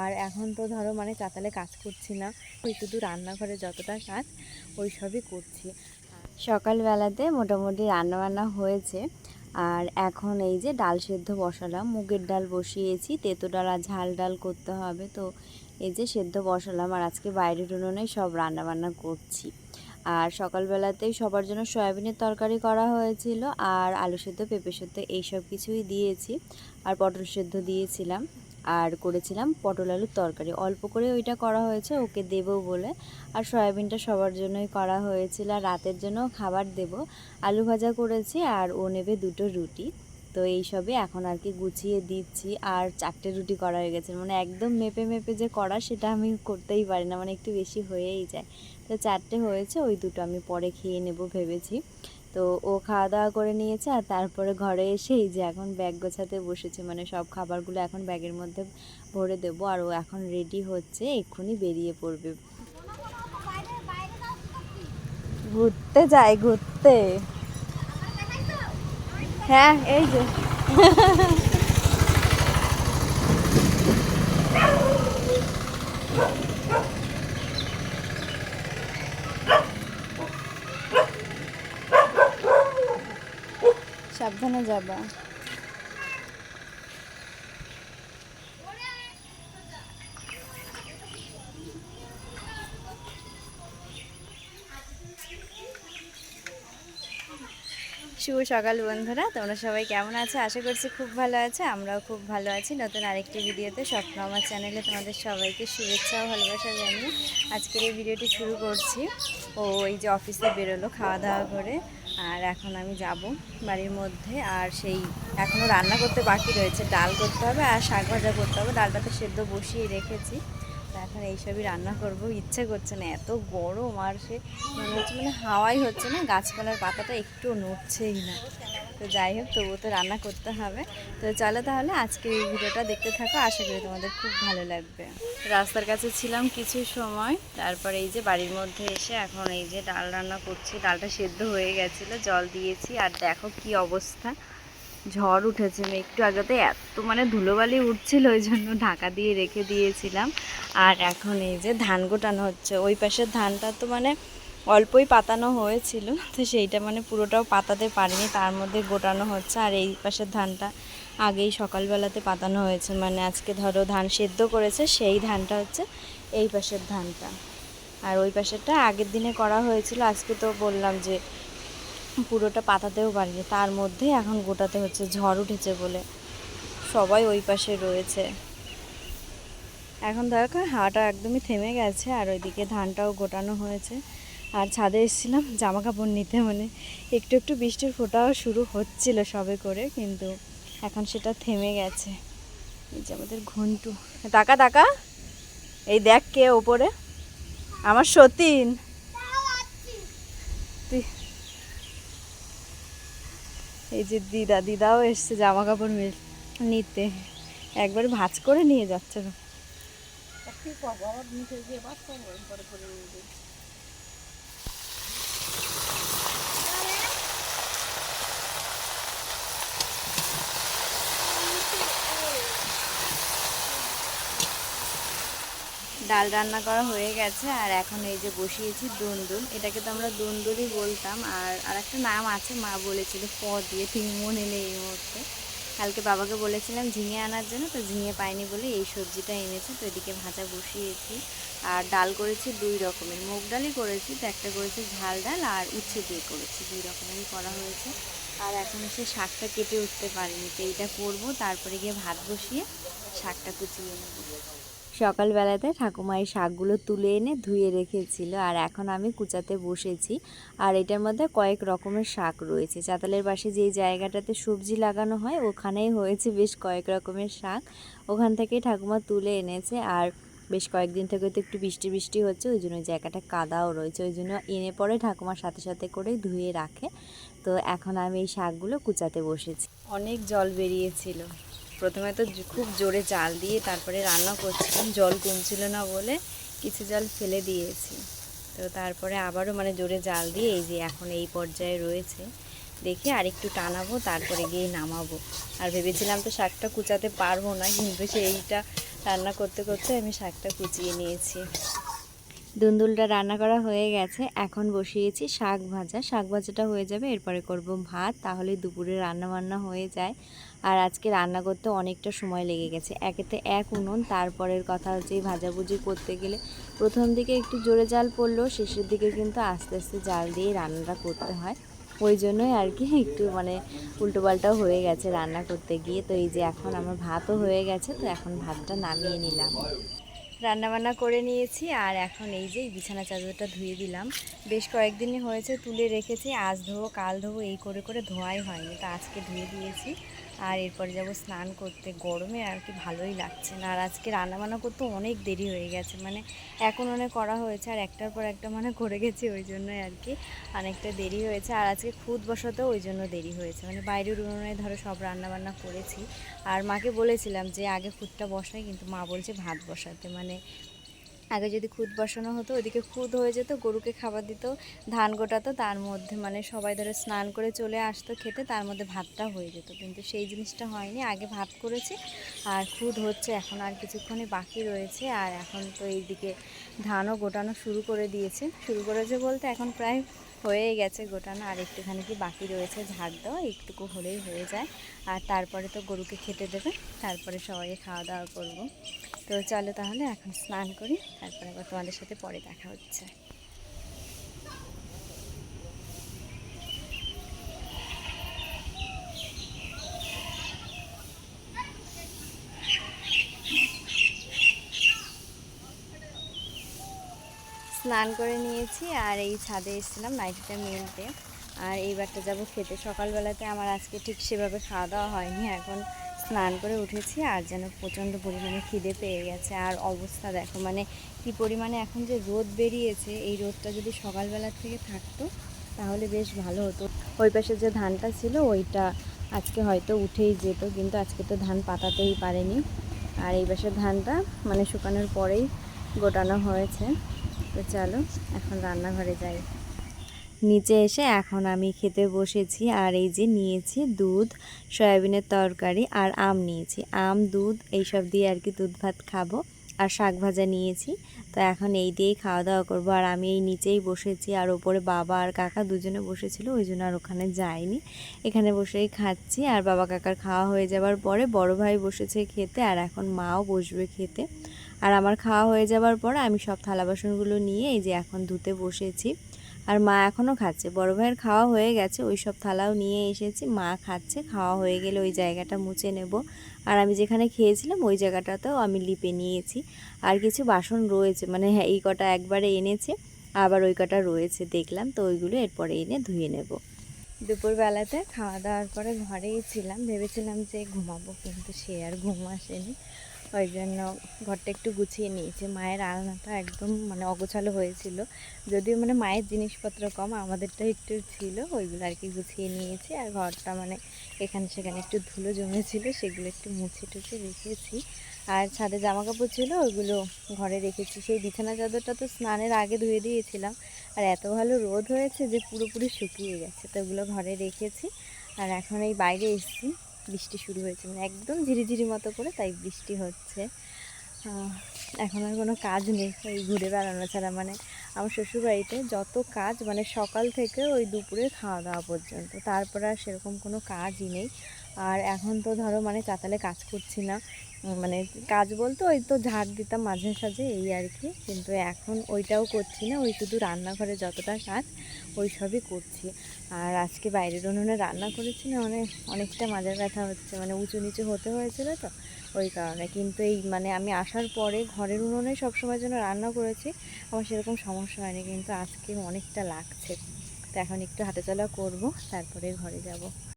আর এখন তো ধরো মানে চাতালে কাজ করছি না। ওই শুধু রান্নাঘরে যতটা কাজ, ওই সবই করছি। সকালবেলাতে মোটামুটি রান্নাবান্না হয়েছে। আর এখন এই যে ডাল সেদ্ধ বসালাম, মুগের ডাল বসিয়েছি, তেতো ডাল আর ঝাল ডাল করতে হবে। তো এই যে সেদ্ধ বসালাম আর আজকে বাইরের উনুনে সব রান্নাবান্না করছি। আর সকালবেলাতেই সবার জন্য সয়াবিনের তরকারি করা হয়েছিল আর আলু সেদ্ধ, পেঁপে সেদ্ধ, এইসব কিছুই দিয়েছি। আর পটল সেদ্ধ দিয়েছিলাম। আর করেছিলাম পটল আলুর তরকারি। অল্প করে ওইটা করা হয়েছে, ওকে দেবো বলে। আর সয়াবিনটা সবার জন্যই করা হয়েছিল। আর রাতের জন্য খাবার দেব। আলু ভাজা করেছি আর ও নেবে দুটো রুটি। তো এইসবে এখন আর কি গুছিয়ে দিচ্ছি। আর চারটে রুটি করা হয়ে গেছে। মানে একদম মেপে মেপে যে করা সেটা আমি করতেই পারি না। মানে একটু বেশি হয়েই যায়। তো চারটে হয়েছে, ওই দুটো আমি পরে খেয়ে নেব ভেবেছি। তো ও খাওয়া দাওয়া করে নিয়েছে আর তারপরে ঘরে এসে এই যে এখন ব্যাগ গোছাতে বসেছে মানে সব খাবারগুলো এখন ব্যাগের মধ্যে ভরে দেবো আর ও এখন রেডি হচ্ছে, এক্ষুনি বেরিয়ে পড়বে। ঘুরতে যায় ঘুরতে। হ্যাঁ এই যে। সাবধানে যাবা। শুভ সকাল বন্ধুরা, তোমরা সবাই কেমন আছো? আশা করছি খুব ভালো আছে, আমরাও খুব ভালো আছি। নতুন আরেকটি ভিডিওতে স্বপ্ন আমার চ্যানেলে তোমাদের সবাইকে শুভেচ্ছা ও ভালোবাসা জানিয়ে আজকের এই ভিডিওটি শুরু করছি। ও এই যে অফিসে বেরোলো খাওয়া দাওয়া করে। আর এখন আমি যাব বাড়ির মধ্যে আর সেই এখনও রান্না করতে বাকি রয়েছে। ডাল করতে হবে আর শাক ভাজা করতে হবে। ডালটা তো সেদ্ধ বসিয়ে রেখেছি। এখন এইসবই রান্না করব। ইচ্ছে করছে না, এত গরম আর সে মনে হচ্ছে মানে হাওয়াই হচ্ছে না। গাছপালার পাতাটা একটু নড়ছেই না। তো যাই হোক, তবুও তো রান্না করতে হবে। তো চলো তাহলে আজকে এই ভিডিওটা দেখতে থাকো, আশা করি তোমাদের খুব ভালো লাগবে। রাস্তার কাছে ছিলাম কিছু সময়, তারপরে এই যে বাড়ির মধ্যে এসে এখন এই যে ডাল রান্না করছি, ডালটা সেদ্ধ হয়ে গেছিল, জল দিয়েছি, আর দেখো কি অবস্থা। ঝড় উঠেছে একটু আগেতে এত মানে ধুলোবালি উঠছিল, ওই জন্য ঢাকা দিয়ে রেখে দিয়েছিলাম। আর এখন এই যে ধান গোটানো হচ্ছে, ওই পাশের ধানটা তো মানে অল্পই পাতানো হয়েছিল, তো সেইটা মানে পুরোটাও পাতাতে পারিনি, তার মধ্যে গোটানো হচ্ছে, আর এই পাশের ধানটা আগেই সকালবেলাতে পাতানো হয়েছে মানে আজকে ধরো ধান সেদ্ধ করেছে, সেই ধানটা হচ্ছে এই পাশের ধানটা। আর ওই পাশেরটা আগের দিনে করা হয়েছিল, আজকে তো বললাম যে পুরোটা পাতাতেও পারিনি, তার মধ্যে এখন গোটাতে হচ্ছে, ঝড় উঠেছে বলে সবাই ওই পাশে রয়েছে। এখন দেখো হাওয়াটা একদমই থেমে গেছে, আর ওইদিকে ধানটাও গোটানো হয়েছে। আর ছাদে এসেছিলাম জামা কাপড় নিতে মানে একটু একটু বৃষ্টির ফোঁটাও শুরু হচ্ছিল সবে করে, কিন্তু এখন সেটা থেমে গেছে। এই যে আমাদের ঘন্টু। টাকা টাকা? এই দেখ কে ওপরে। আমার সতীন। এই যে দিদা, দিদাও এসছে জামা কাপড় মিল নিতে। একবার ভাজ করে নিয়ে যাচ্ছে। ডাল রান্না করা হয়ে গেছে, আর এখন এই যে বসিয়েছি দুনদুন এটাকে তো আমরা দুনদুনই বলতাম, আর আর একটা নাম আছে, মা বলেছিল প দিয়ে, ঠিক মনে নেই এই মুহূর্তে। কালকে বাবাকে বলেছিলাম ঝিঙে আনার জন্য, তো ঝিঙে পাইনি বলে এই সবজিটা এনেছে, তো এদিকে ভাজা বসিয়েছি। আর ডাল করেছি দুই রকমের, মুগ ডালই করেছি, তো একটা করেছি ঝাল ডাল, আর উচ্ছে দিয়ে করেছি, দুই রকমেরই করা হয়েছে। আর এখন সে শাকটা কেটে উঠতে পারিনি, তো এইটা করব, তারপরে গিয়ে ভাত বসিয়ে শাকটা কুচিয়ে নেব। সকালবেলাতে ঠাকুমা এই শাকগুলো তুলে এনে ধুয়ে রেখেছিল আর এখন আমি কুচাতে বসেছি। আর এটার মধ্যে কয়েক রকমের শাক রয়েছে। চাতালের পাশে যেই জায়গাটাতে সবজি লাগানো হয়, ওখানেই হয়েছে বেশ কয়েক রকমের শাক। ওখান থেকেই ঠাকুমা তুলে এনেছে আর বেশ কয়েকদিন থেকে তো একটু বৃষ্টি বৃষ্টি হচ্ছে, ওই জন্য জায়গাটা কাদাও রয়েছে। ওই জন্য এনে পরে ঠাকুমার সাথে সাথে করেই ধুয়ে রাখে। তো এখন আমি এই শাকগুলো কুচাতে বসেছি। অনেক জল বেরিয়েছিল। প্রথমে তো খুব জোরে জাল দিয়ে তারপরে রান্না করছিলাম। জল কমছিল না বলে কিছু জল ফেলে দিয়েছি। তো তারপরে আবারও মানে জোরে জাল দিয়ে এই যে এখন এই পর্যায়ে রয়েছে। দেখে আরেকটু টানাবো, তারপরে গিয়ে নামাবো। আর ভেবেছিলাম তো শাকটা কুচাতে পারব না, কিন্তু সেইটা রান্না করতে করতে আমি শাকটা কুচিয়ে নিয়েছি। দুন্দুলটা রান্না করা হয়ে গেছে। এখন বসিয়েছি শাক ভাজা। শাক ভাজাটা হয়ে যাবে, এরপরে করব ভাত। তাহলে দুপুরে রান্না বান্না হয়ে যায়। আর আজকে রান্না করতে অনেকটা সময় লেগে গেছে। একেতে এক উনুন, তারপরের কথা হচ্ছে এই ভাজাভুজি করতে গেলে প্রথম দিকে একটু জোরে জাল পড়লেও শেষের দিকে কিন্তু আস্তে আস্তে জাল দিয়ে রান্নাটা করতে হয়। ওই জন্যই আর কি একটু মানে উল্টোপাল্টাও হয়ে গেছে রান্না করতে গিয়ে। তো এই যে এখন আমার ভাতও হয়ে গেছে, তো এখন ভাতটা নামিয়ে নিলাম। রান্নাবান্না করে নিয়েছি আর এখন এই যে বিছানা চাদরটা ধুয়ে দিলাম। বেশ কয়েকদিনই হয়েছে তুলে রেখেছি, আজ ধোবো, কাল ধোবো, এই করে করে ধোয়াই হয়নি। তো আজকে ধুয়ে দিয়েছি। আর এরপরে যাব স্নান করতে। গরমে আর কি ভালোই লাগছে না। আর আজকে রান্নাবান্না করতে অনেক দেরি হয়ে গেছে। মানে এখন অনেক করা হয়েছে আর একটার পর একটা মানে করে গেছি ওই জন্যই আর কি অনেকটা দেরি হয়েছে। আর আজকে খুদ বসাতেও ওই জন্য দেরি হয়েছে। মানে বাইরের উনুনে ধরো সব রান্নাবান্না করেছি। আর মাকে বলেছিলাম যে, আগে খুদটা বসাই। কিন্তু মা বলছে ভাত বসাতে। মানে আগে যদি খুদ বসানো হতো, ওদিকে খুদ হয়ে যেত, গরুকে খাবার দিত, ধান গোটাতো, তার মধ্যে মানে সবাই ধরে স্নান করে চলে আসতো খেতে, তার মধ্যে ভাতটা হয়ে যেত। কিন্তু সেই জিনিসটা হয়নি, আগে ভাত করেছি, আর খুদ হচ্ছে, এখন আর কিছুক্ষণই বাকি রয়েছে, আর এখন তো এইদিকে ধানও গোটানো শুরু করে দিয়েছে। শুরু করেছে বলতে এখন প্রায় হয়ে গেছে গোটানো, আর একটুখানি কি বাকি রয়েছে ঝাড় দেওয়া, একটুকু হলেই হয়ে যায়। আর তারপরে তো গরুকে খেতে দেবে, তারপরে সবাইকে খাওয়া দাওয়া করব। তো চলো তাহলে এখন স্নান করি, তারপরে আবার তোমাদের সাথে পরে দেখা হচ্ছে। স্নান করে নিয়েছি আর এই ছাদে এসেছিলাম নাইটিটা মেলতে। আর এইবারটা যাব খেতে। সকালবেলাতে আমার আজকে ঠিক সেভাবে খাওয়া দাওয়া হয়নি। এখন স্নান করে উঠেছি আর যেন প্রচণ্ড পরিমাণে খিদে পেয়ে গেছে। আর অবস্থা দেখো মানে কি পরিমাণে এখন যে রোদ বেরিয়েছে, এই রোদটা যদি সকালবেলার থেকে থাকতো, তাহলে বেশ ভালো হতো। ওই পাশে যে ধানটা ছিল, ওইটা আজকে হয়তো উঠেই যেত, কিন্তু আজকে তো ধান পাতাতেই পারেনি। আর এই পাশের ধানটা মানে শুকানোর পরেই গোটানো হয়েছে। তো চলো, এখন রান্নাঘরে যাই। নিচে এসে এখন আমি খেতে বসেছি আর এই যে নিয়েছি দুধ, সয়াবিনের তরকারি আর আম নিয়েছি। আম, দুধ এইসব দিয়ে আর কি দুধ ভাত খাব আর শাক ভাজা নিয়েছি। তো এখন এই দিয়েই খাওয়া দাওয়া করব। আর আমি এই নিচেই বসেছি আর ওপরে বাবা আর কাকা দুজনে বসেছিল, ওই জন্য আর ওখানে যাইনি। এখানে বসেই খাচ্ছি আর বাবা কাকার খাওয়া হয়ে যাবার পরে বড় ভাই বসেছে খেতে আর এখন মাও বসবে খেতে। আর আমার খাওয়া হয়ে যাবার পরে আমি সব থালা বাসনগুলো নিয়ে এই যে এখন ধুতে বসেছি। আর মা এখনও খাচ্ছে। বড় ভাইয়ের খাওয়া হয়ে গেছে, ওই সব থালাও নিয়ে এসেছি। মা খাচ্ছে, খাওয়া হয়ে গেলে ওই জায়গাটা মুছে নেব। আর আমি যেখানে খেয়েছিলাম, ওই জায়গাটাতেও আমি লিপে নিয়েছি। আর কিছু বাসন রয়েছে মানে হ্যাঁ এই কটা একবারে এনেছে, আবার ওই কটা রয়েছে, দেখলাম। তো ওইগুলো এরপরে এনে ধুয়ে নেব। দুপুরবেলাতে খাওয়া দাওয়ার পরে ঘরেই ছিলাম। ভেবেছিলাম যে ঘুমাবো, কিন্তু সে আর ঘুম আসেনি। ওই জন্য ঘরটা একটু গুছিয়ে নিয়েছি। মায়ের আলনাটা একদম মানে অগোছালো হয়েছিল। যদিও মানে মায়ের জিনিসপত্র কম আমাদেরটা একটু ছিল, ওইগুলো আর কি গুছিয়ে নিয়েছি। আর ঘরটা মানে এখানে সেখানে একটু ধুলো জমেছিল, সেগুলো একটু মুছে টুছে রেখেছি। আর ছাদে জামা কাপড় ছিল, ওইগুলো ঘরে রেখেছি। সেই বিছানা চাদরটা তো স্নানের আগে ধুয়ে দিয়েছিলাম। আর এত ভালো রোদ হয়েছে যে পুরোপুরি শুকিয়ে গেছে, তো ওগুলো ঘরে রেখেছি। আর এখন এই বাইরে এসেছি। বৃষ্টি শুরু হয়েছে মানে একদম ঝিরিঝিরি মতো করে তাই বৃষ্টি হচ্ছে। এখন আর কোনো কাজ নেই, ওই ঘুরে বেড়ানো ছাড়া মানে আমার শ্বশুরবাড়িতে যত কাজ মানে সকাল থেকে ওই দুপুরে খাওয়া দাওয়া পর্যন্ত, তারপর আর সেরকম কোনো কাজই নেই। আর এখন তো ধরো মানে চাতালে কাজ করছি না মানে কাজ বলতে ওই তো ঝাড় দিতাম মাঝে সাঝে, এই আর কি। কিন্তু এখন ওইটাও করছি না, ওই শুধু রান্নাঘরে যতটা কাজ, ওই সবই করছি। আর আজকে বাইরের উনুনে রান্না করেছি না মানে অনেকটা মাজার ব্যথা হচ্ছে মানে উঁচু নিচু হতে হয়েছিল তো, ওই কারণে। কিন্তু এই মানে আমি আসার পরে ঘরের উনুনে সবসময় জন্য রান্না করেছি, আমার সেরকম সমস্যা হয়নি, কিন্তু আজকে অনেকটা লাগছে। তো এখন একটু হাঁটাচলা করব, তারপরে ঘরে যাব।